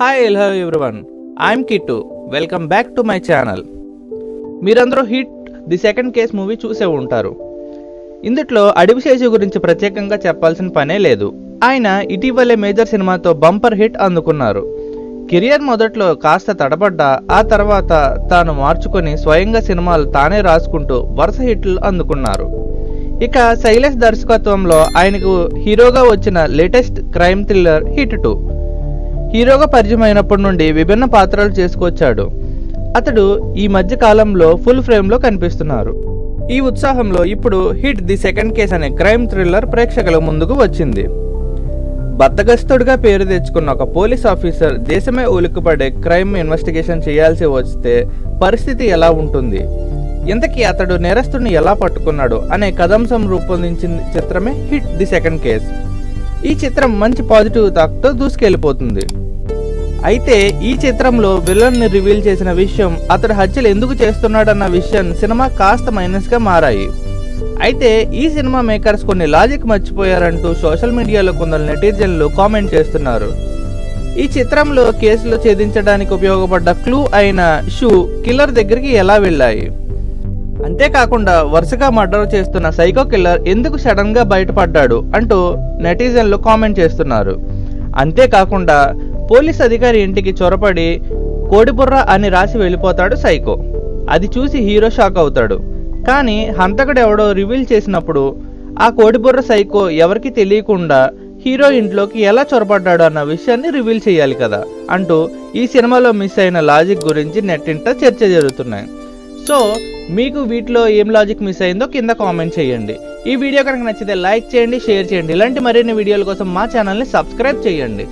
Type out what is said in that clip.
Hi hello everyone I'm Kittu welcome back to my channel మీరందరూ HIT the second case movie చూసే ఉంటారు. ఇందుట్లో అడివిశేషు గురించి ప్రత్యేకంగా చెప్పాల్సిన పనే లేదు. ఆయన ఇటీవలే మేజర్ సినిమాతో బంపర్ హిట్ అందుకున్నారు. కెరియర్ మొదట్లో కాస్త తడబడ్డా ఆ తర్వాత తాను మార్చుకొని స్వయంగా సినిమాలు తానే రాసుకుంటూ వరుస హిట్లు అందుకున్నారు. ఇక శైలేష్ దర్శకత్వంలో ఆయనకు హీరోగా వచ్చిన latest crime thriller HIT two హీరోగా పరిచయం అయినప్పటి నుండి విభిన్న పాత్రలు చేసుకొచ్చాడు. అతడు ఈ మధ్య కాలంలో ఫుల్ ఫ్రేమ్లో కనిపిస్తున్నారు. ఈ ఉత్సాహంలో ఇప్పుడు హిట్ ది సెకండ్ కేస్ అనే క్రైమ్ థ్రిల్లర్ ప్రేక్షకుల ముందుకు వచ్చింది. బద్దగస్తుడిగా పేరు తెచ్చుకున్న ఒక పోలీస్ ఆఫీసర్ దేశమే ఉలిక్కుపడే క్రైమ్ ఇన్వెస్టిగేషన్ చేయాల్సి వస్తే పరిస్థితి ఎలా ఉంటుంది? ఇంతకీ అతడు నేరస్తుడిని ఎలా పట్టుకున్నాడు అనే కథంశం రూపొందించిన చిత్రమే హిట్ ది సెకండ్ కేస్. ఈ చిత్రం మంచి పాజిటివ్ తాక్తో దూసుకెళ్ళిపోతుంది. అయితే ఈ చిత్రంలో విలన్ని రివీల్ చేసిన విషయం అతడు హత్యలు ఎందుకు చేస్తున్నాడన్న విషయం సినిమా కాస్త మైనస్గా మారాయి. అయితే ఈ సినిమా మేకర్స్ కొన్ని లాజిక్ మర్చిపోయారంటూ సోషల్ మీడియాలో కొందరు నెటిజన్లు కామెంట్ చేస్తున్నారు. ఈ చిత్రంలో కేసులు ఛేదించడానికి ఉపయోగపడ్డ క్లూ అయిన షూ కిల్లర్ దగ్గరికి ఎలా వెళ్ళాయి? అంతేకాకుండా వరుసగా మర్డర్ చేస్తున్న సైకో కిల్లర్ ఎందుకు సడన్గా బయటపడ్డాడు అంటూ నెటిజన్లు కామెంట్ చేస్తున్నారు. అంతేకాకుండా పోలీస్ అధికారి ఇంటికి చొరపడి కోడిబుర్ర అని రాసి వెళ్ళిపోతాడు సైకో. అది చూసి హీరో షాక్ అవుతాడు. కానీ హంతకుడు ఎవడో రివీల్ చేసినప్పుడు ఆ కోడిబుర్ర సైకో ఎవరికి తెలియకుండా హీరో ఇంట్లోకి ఎలా చొరపడ్డాడు అన్న విషయాన్ని రివీల్ చేయాలి కదా అంటూ ఈ సినిమాలో మిస్ అయిన లాజిక్ గురించి నెట్టింట చర్చ జరుగుతున్నాయి. సో మీకు వీటిలో ఏం లాజిక్ మిస్ అయిందో కింద కామెంట్ చేయండి. ఈ వీడియో కనుక నచ్చితే లైక్ చేయండి షేర్ చేయండి. ఇలాంటి మరిన్ని వీడియోల కోసం మా ఛానల్ని సబ్స్క్రైబ్ చేయండి.